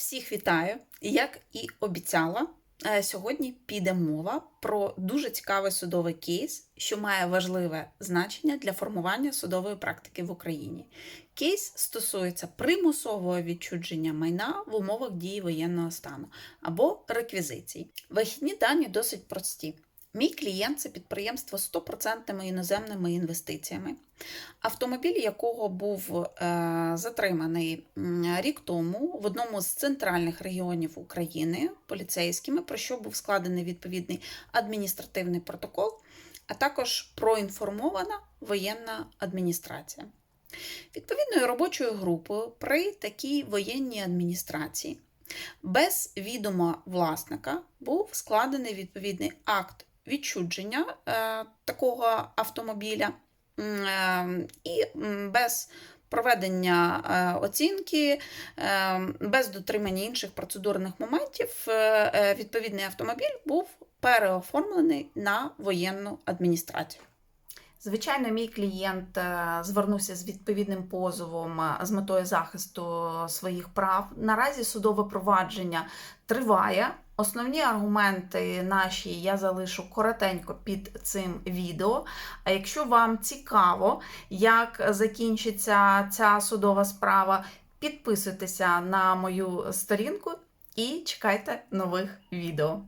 Всіх вітаю! Як і обіцяла, е, сьогодні піде мова про дуже цікавий судовий кейс, що має важливе значення для формування судової практики в Україні. Кейс стосується примусового відчудження майна в умовах дії воєнного стану або реквізицій. Вихідні дані досить прості. Мій клієнт це підприємство з 100% іноземними інвестиціями, автомобіль якого був е, затриманий рік тому в одному з центральних регіонів України поліцейськими, про що був складений відповідний адміністративний протокол, а також проінформована воєнна адміністрація. Відповідною робочою групою при такій воєнній адміністрації без відома власника був складений відповідний акт відчудження е, такого автомобіля е, і без проведення е, оцінки, без дотримання інших процедурних моментів, відповідний автомобіль був переоформлений на воєнну адміністрацію. Звичайно, мій клієнт звернувся з відповідним позовом з метою захисту своїх прав. Наразі судове провадження триває. Основні аргументи наші я залишу коротенько під цим відео. А якщо вам цікаво, як закінчиться ця судова справа, підписуйтеся на мою сторінку і чекайте нових відео.